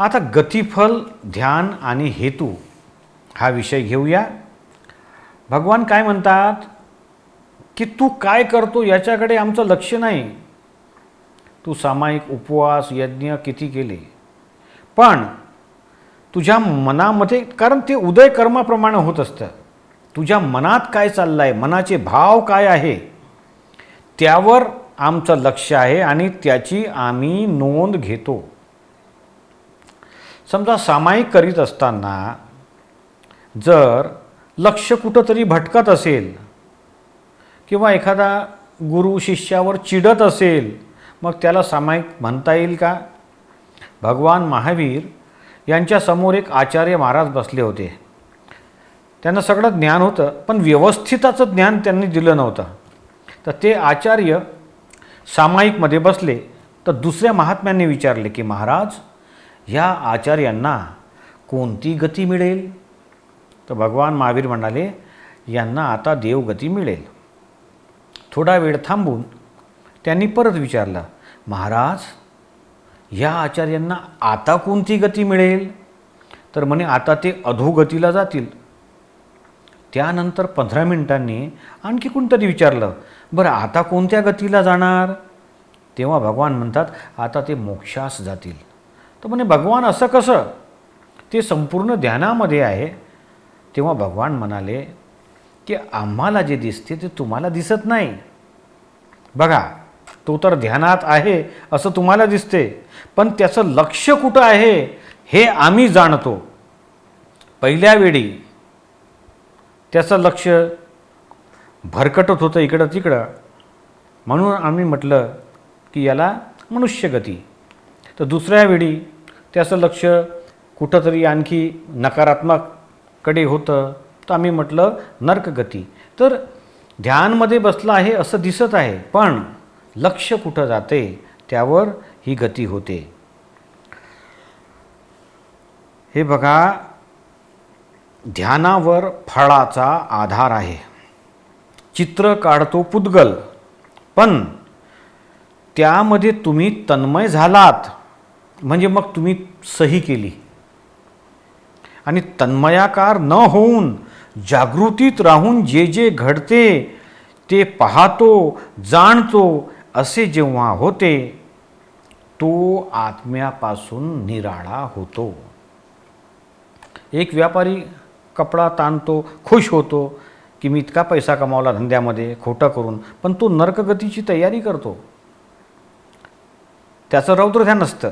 आता गतिफल ध्यान आणि हेतू हा विषय घेऊया. भगवान काय म्हणतात? की तू काय करतो याच्याकडे आमचं लक्ष नाही. तू सामायिक उपवास यज्ञ किती केले? पण तुझ्या मनामध्ये कारण ते उदय कर्माप्रमाणे होत असतं. तुझ्या मनात काय चाललं आहे मनाचे भाव काय आहे? त्यावर आमचं लक्ष आहे आणि त्याची आम्ही नोंद घेतो. समजा सामायिक करीत असताना जर लक्ष कुठंतरी भटकत असेल किंवा एखादा गुरु शिष्यावर चिडत असेल मग त्याला सामायिक म्हणता येईल का? भगवान महावीर यांच्यासमोर एक आचार्य महाराज बसले होते. त्यांना सगळं ज्ञान होतं पण व्यवस्थिताचं ज्ञान त्यांनी दिलं नव्हतं. तर ते आचार्य सामायिकमध्ये बसले तर दुसऱ्या महात्म्यांनी विचारले की महाराज ह्या आचार्यांना कोणती गती मिळेल? तर भगवान महावीर म्हणाले यांना आता देवगती मिळेल. थोडा वेळ थांबून त्यांनी परत विचारलं महाराज या आचार्यांना आता कोणती गती मिळेल? तर म्हणे आता ते अधोगतीला जातील. त्यानंतर पंधरा मिनिटांनी आणखी कोणतरी विचारलं बरं आता कोणत्या गतीला जाणार? तेव्हा भगवान म्हणतात आता ते मोक्षास जातील. तर म्हणे भगवान असं कसं? ते संपूर्ण ध्यानामध्ये आहे. तेव्हा भगवान म्हणाले की आम्हाला जे दिसते ते तुम्हाला दिसत नाही. बघा तो तर ध्यानात आहे असं तुम्हाला दिसते. पण त्याचं लक्ष कुठं आहे हे आम्ही जाणतो. पहिल्या वेळी त्याचं लक्ष भरकटत होतं इकडं तिकडं. म्हणून आम्ही म्हटलं की याला मनुष्यगती तर दुसऱ्या वेळी त्याचं लक्ष कुठंतरी आणखी नकारात्मककडे होतं. तर आम्ही म्हटलं नर्कगती तर ध्यानमध्ये बसलं आहे असं दिसत आहे पण लक्ष कुठं जाते त्यावर ही गती होते. हे बघा ध्यानावर फळाचा आधार आहे. चित्र काढतो पुद्गल पण त्यामध्ये तुम्ही तन्मय झालात. म्हणजे मग तुम्ही सही केली. आणि तन्मयाकार न होऊन जागृतीत राहून जे जे घडते ते पाहतो जाणतो असे जेव्हा होते तो आत्म्यापासून निराळा होतो. एक व्यापारी कपडा ताणतो खुश होतो की मी इतका पैसा कमावला धंद्यामध्ये खोटं करून पण तो नरकगतीची तयारी करतो. त्याचं रौद्र ध्यान असतं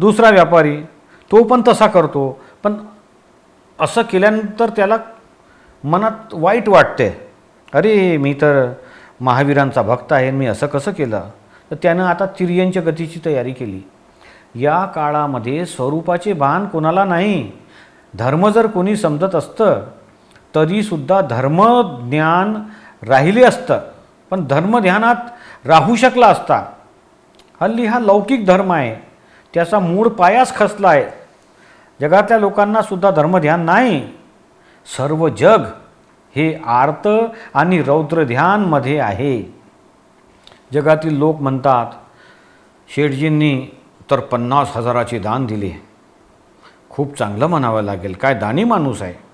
दुसरा व्यापारी तो पण तसा करतो. पण असं केल्यानंतर त्याला मनात वाईट वाटते. अरे मी तर महावीरांचा भक्त आहे मी असं कसं केलं? तर त्यानं आता तिर्यंच्या गतीची तयारी केली. या काळामध्ये स्वरूपाचे भान कोणाला नाही. धर्म जर कोणी समजत असतं तरीसुद्धा धर्मज्ञान राहिले असतं. पण धर्मध्यानात राहू शकला असता. हल्ली हा लौकिक धर्म आहे. त्याचा मूळ पायाच खसला आहे. जगातल्या लोकांना सुद्धा धर्मध्यान नाही. सर्व जग हे आर्त आणि रौद्रध्यानमध्ये आहे. जगातील लोक म्हणतात शेठजींनी तर पन्नास हजाराचे दान दिले. खूप चांगलं म्हणावं लागेल. काय दानी माणूस आहे?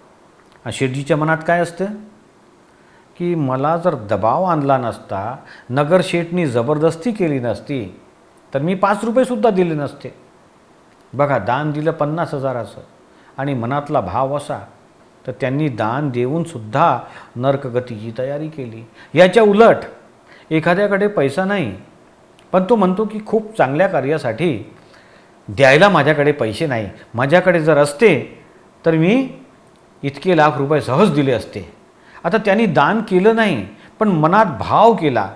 शेठजीच्या मनात काय असतं? की मला जर दबाव आणला नसता नगर शेठनी जबरदस्ती केली नसती तर मी पाच रुपयेसुद्धा दिले नसते. बघा दान दिलं पन्नास हजाराचं आणि मनातला भाव असा तर त्यांनी दान देऊनसुद्धा नरकगतीची तयारी केली. याच्या उलट एखाद्याकडे पैसा नाही पण तो म्हणतो की खूप चांगल्या कार्यासाठी द्यायला माझ्याकडे पैसे नाही. माझ्याकडे जर असते तर मी इतके लाख रुपये सहज दिले असते. आता त्यांनी दान केलं नाही पण मनात भाव केला.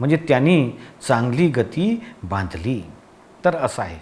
म्हणजे त्यांनी चांगली गती बांधली. तर असं आहे.